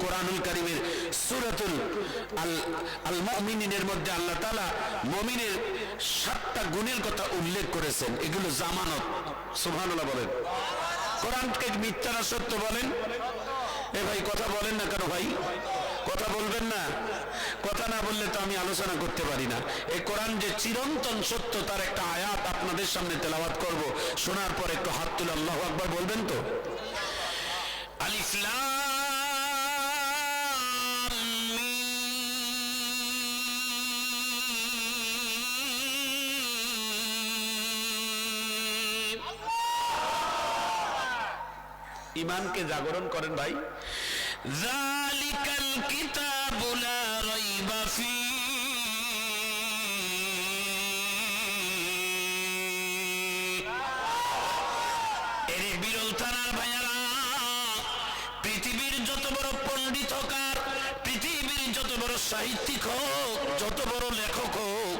কোরআনুল কারিমের সুরাতুল আল আল মুমিনের মধ্যে আল্লাহ তাআলা মুমিনের সাতটা গুণের কথা উল্লেখ করেছেন। এগুলো জামানত। সুবহানাল্লাহ বলেন। কোরআনকে মিথ্যা না সত্য বলেন। এ ভাই, কথা বলেন না কেন ভাই? কথা বলবেন না? কথা না বললে তো আমি আলোচনা করতে পারি না। এই কোরআন যে চিরন্তন সত্য, তার একটা আয়াত আপনাদের সামনে তেলাওয়াত করব। শোনার পর একটু হাত তুলে আল্লাহ আকবার বলবেন তো? আলিফ ইমানকে জাগরণ করেন ভাই। জালিকাল কিতাবু লা রাইবা ফি। এরে বিরল থানার ভাইয়ারা, পৃথিবীর যত বড় পণ্ডিত হোকার পৃথিবীর যত বড় সাহিত্যিক হোক, যত বড় লেখক হোক,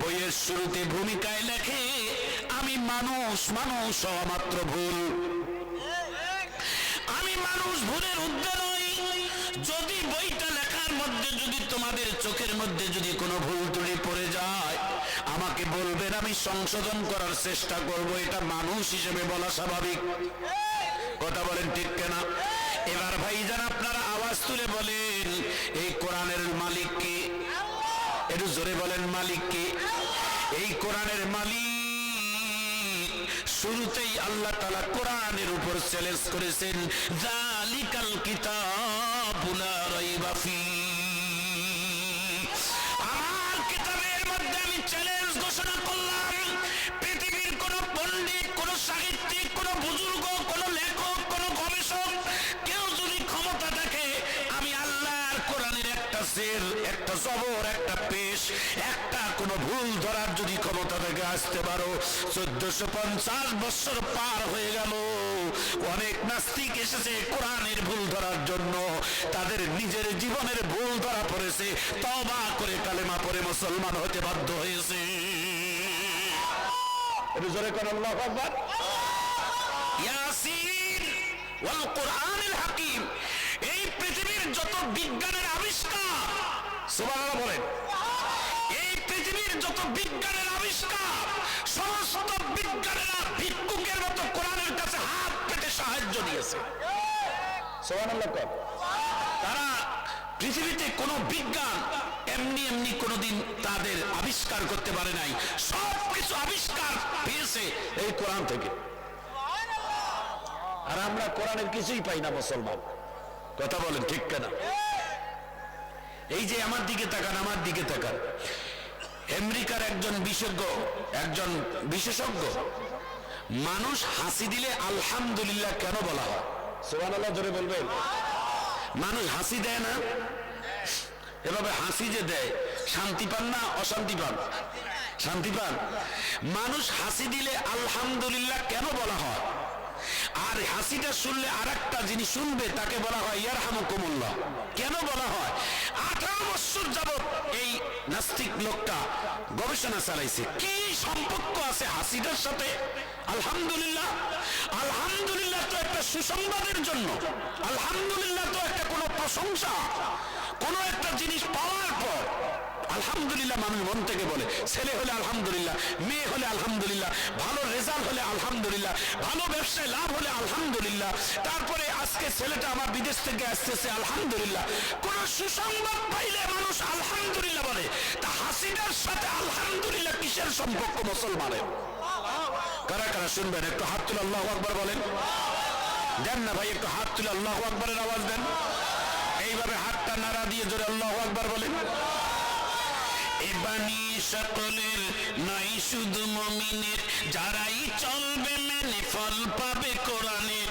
বইয়ের শুরুতে ভূমিকায় লেখে, আমি মানুষ মানুষ হওয়া মাত্র ভুল। ভুলের ঊর্ধ্বে যদি বইটা লেখার মধ্যে, যদি তোমাদের চোখের মধ্যে যদি কোনো ভুল ত্রুটি পড়ে যায়, আমাকে বলবেন, আমি সংশোধন করার চেষ্টা করব। এটা মানুষ হিসেবে বলা স্বাভাবিক। কথা বলেন ঠিক কেনা? এবার ভাইজান, আপনারা আওয়াজ তুলে বলেন, এই কোরআনের মালিক কে? একটু জোরে বলেন, মালিক কে? এই কোরআনের মালিক, শুরুতেই আল্লাহ তালা কোরআনের উপর চ্যালেঞ্জ করেছেন জালিকাল কিতাবুলা রাইবা ফি। আমার কিতাবের মধ্যে আমি চ্যালেঞ্জ ঘোষণা করলাম, পৃথিবীর কোন পণ্ডিত, কোন সাহিত্যিক, কোন বুজুর্গ, কোন লেখক, কোন গবেষক, কেউ যদি ক্ষমতা দেখে, আমি আল্লাহর কোরআনের একটা সের একটা জবর, একটা পেশ, একটা কোন ভুল ধরার যদি ক্ষমতা থেকে আসতে পারো, চোদ্দশো পঞ্চাশ বছর পার হয়ে গেল। অনেক নাস্তিক এসেছে কোরআনের ভুল ধরার জন্য। তাদের নিজের জীবনের ভুল ধরা পড়েছে তবা করে কালেমা পরে মুসলমান হতে বাধ্য হয়েছে। একটু জোরে করেন আল্লাহু আকবার। ইয়াসিন ওয়াল কোরআনিল হাকিম। এই পৃথিবীর যত বিজ্ঞানের আবিষ্কার সুবহানাল্লাহ বলেন। এই পৃথিবীর যত বিজ্ঞানের আবিষ্কার সমস্ত বিজ্ঞানীরা তারা পৃথিবীতে কোনো বিজ্ঞান এমনি এমনি কোনোদিন তাদের আবিষ্কার করতে পারে নাই। সব কিছু আবিষ্কার পেয়েছে এই কোরআন থেকে। আর আমরা কোরআনের কিছুই পাই না মুসলমান। কথা বলেন ঠিক কেনা? এই যে আমার দিকে তাকান আমার দিকে তাকান। আমেরিকার একজন বিশেষজ্ঞ একজন বিশেষজ্ঞ। মানুষ হাসি দিলে আলহামদুলিল্লাহ কেন বলা হয়? সুবহানাল্লাহ ধরে বলবেন? মানুষ হাসি দেয় না? এভাবে হাসি যে দেয়, শান্তি পান না অশান্তি পান? শান্তি পান? মানুষ হাসি দিলে আলহামদুলিল্লাহ কেন বলা হয়? আর হাসিটা শুনলে আর একটা যিনি শুনবে, তাকে বলা হয় ইয়ার হামুকুমুল্লাহ কেন বলা হয়? আঠারো বছর যাবত এই নাস্তিক লোকটা গবেষণা চালাইছে। কি সম্পর্ক আছে হাসিটার সাথে? আলহামদুলিল্লাহ আলহামদুলিল্লাহ তো একটা সুসংবাদের জন্য, আলহামদুলিল্লাহ তো একটা কোনো প্রশংসা, কোনো একটা জিনিস পাওয়ার পর, আলহামদুলিল্লাহ মানুষ মন থেকে বলে, ছেলে হলে আলহামদুলিল্লাহ, মেয়ে হলে আলহামদুলিল্লাহ, ভালো রেজাল্ট হলে আলহামদুলিল্লাহ, ভালো ব্যবসায় লাভ হলে আলহামদুলিল্লাহ, তারপরে আজকে ছেলেটা আমার বিদেশ থেকে আসতেছে, আলহামদুলিল্লাহ। কোন সুসংবাদ পাইলে মানুষ আলহামদুলিল্লাহ বলে, তা হাসিনার সাথে আলহামদুলিল্লাহ কিসের সম্পর্ক মুসলমানের? কারা কারা শুনবেন? একটু হাত তুলে আল্লাহ আকবর বলেন। দেন না ভাই, একটু হাত তুলে আল্লাহ আকবরের আওয়াজ দেন। এইভাবে হাতটা নাড়া দিয়ে জোরে আল্লাহ আকবর বলেন। এবানি সকলের নাই শুধু মমিনের, যারাই চলবে মেনে ফল পাবে কোরআনের।